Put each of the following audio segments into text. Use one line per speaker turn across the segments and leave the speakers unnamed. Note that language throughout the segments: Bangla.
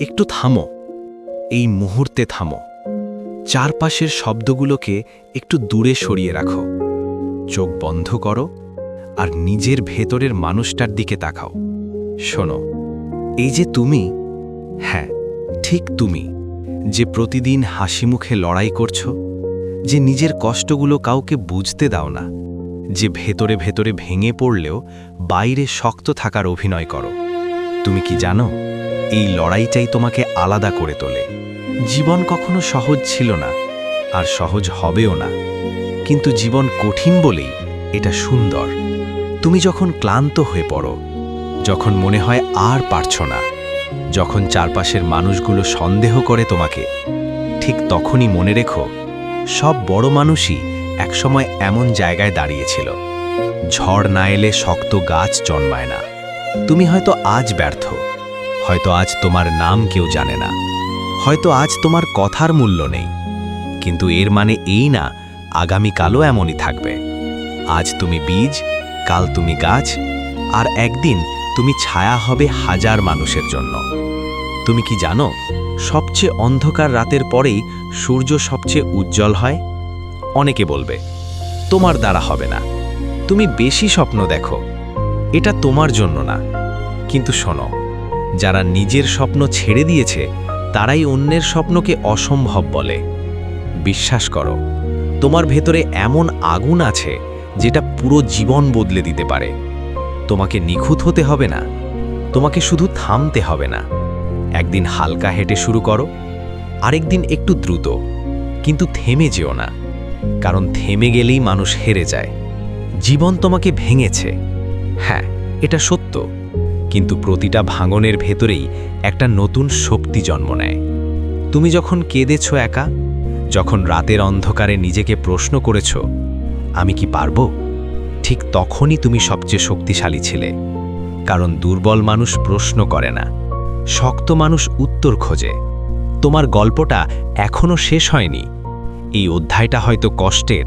একটু থামো। এই মুহূর্তে থামো। চারপাশের শব্দগুলোকে একটু দূরে সরিয়ে রাখো। চোখ বন্ধ করো আর নিজের ভেতরের মানুষটার দিকে তাকাও। শোনো, এই যে তুমি হ্যাঁ ঠিক তুমি, যে প্রতিদিন হাসি মুখে লড়াই করছ, যে নিজের কষ্টগুলো কাউকে বুঝতে দাও না, যে ভেতরে ভেতরে ভেঙে পড়লেও বাইরে শক্ত থাকার অভিনয় করো। তুমি কি জানো? এই লড়াইটাই তোমাকে আলাদা করে তোলে। জীবন কখনো সহজ ছিল না, আর সহজ হবেও না। কিন্তু জীবন কঠিন বলেই এটা সুন্দর। তুমি যখন ক্লান্ত হয়ে পড়ো, যখন মনে হয় আর পারছ না, যখন চারপাশের মানুষগুলো সন্দেহ করে তোমাকে, ঠিক তখনই মনে রেখো, সব বড় মানুষই একসময় এমন জায়গায় দাঁড়িয়েছিল। ঝড় না এলে শক্ত গাছ জন্মায় না। তুমি হয়তো আজ ব্যর্থ হয়তো আজ তোমার নাম কেউ জানে না। হয়তো আজ তোমার কথার মূল্য নেই। কিন্তু এর মানে এই না আগামীকালও এমনই থাকবে। আজ তুমি বীজ, কাল তুমি গাছ, আর একদিন তুমি ছায়া হবে হাজার মানুষের জন্য। তুমি কি জানো, সবচেয়ে অন্ধকার রাতের পরেই সূর্য সবচেয়ে উজ্জ্বল হয়? অনেকে বলবে, তোমার দ্বারা হবে না। তুমি বেশি স্বপ্ন দেখো। এটা তোমার জন্য না। কিন্তু শোনো যারা নিজের স্বপ্ন ছেড়ে দিয়েছে, তারাই অন্যের স্বপ্নকে অসম্ভব বলে। বিশ্বাস করো, তোমার ভেতরে এমন আগুন আছে যেটা পুরো জীবন বদলে দিতে পারে। তোমাকে নিখুঁত হতে হবে না, তোমাকে শুধু থামতে হবে না। একদিন হালকা হেঁটে শুরু করো, আরেকদিন একটু দ্রুত। কিন্তু থেমে যেও না, কারণ থেমে গেলেই মানুষ হেরে যায়। জীবন তোমাকে ভেঙেছে। হ্যাঁ এটা সত্য। কিন্তু প্রতিটা ভাঙনের ভেতরেই একটা নতুন শক্তি জন্ম নেয়। তুমি যখন কেঁদেছ একা, যখন রাতের অন্ধকারে নিজেকে প্রশ্ন করেছ, আমি কি পারব? ঠিক তখনই তুমি সবচেয়ে শক্তিশালী ছিলে। কারণ দুর্বল মানুষ প্রশ্ন করে না, শক্ত মানুষ উত্তর খোঁজে। তোমার গল্পটা এখনও শেষ হয়নি। এই অধ্যায়টা হয়তো কষ্টের,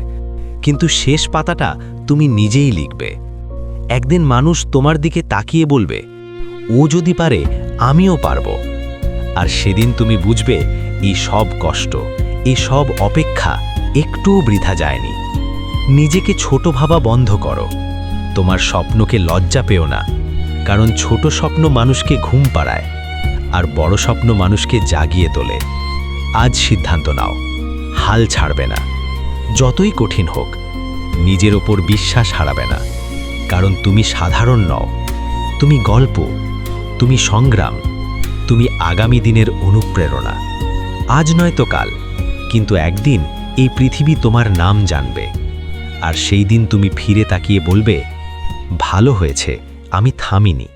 কিন্তু শেষ পাতাটা তুমি নিজেই লিখবে। একদিন মানুষ তোমার দিকে তাকিয়ে বলবে ও যদি পারে, আমিও পারব। আর সেদিন তুমি বুঝবে, এই সব কষ্ট, এই সব অপেক্ষা একটুও বৃথা যায়নি। নিজেকে ছোট ভাবা বন্ধ করো। তোমার স্বপ্নকে লজ্জা পেও না, কারণ ছোট স্বপ্ন মানুষকে ঘুম পাড়ায়, আর বড় স্বপ্ন মানুষকে জাগিয়ে তোলে। আজ সিদ্ধান্ত নাও, হাল ছাড়বে না। যতই কঠিন হোক, নিজের ওপর বিশ্বাস হারাবে না। কারণ তুমি সাধারণ নও, তুমি গল্প। তুমি সংগ্রাম, তুমি আগামী দিনের অনুপ্রেরণা। আজ নয় তো কাল, কিন্তু একদিন এই পৃথিবী তোমার নাম জানবে। আর সেই দিন তুমি ফিরে তাকিয়ে বলবে, ভালো হয়েছে, আমি থামিনি।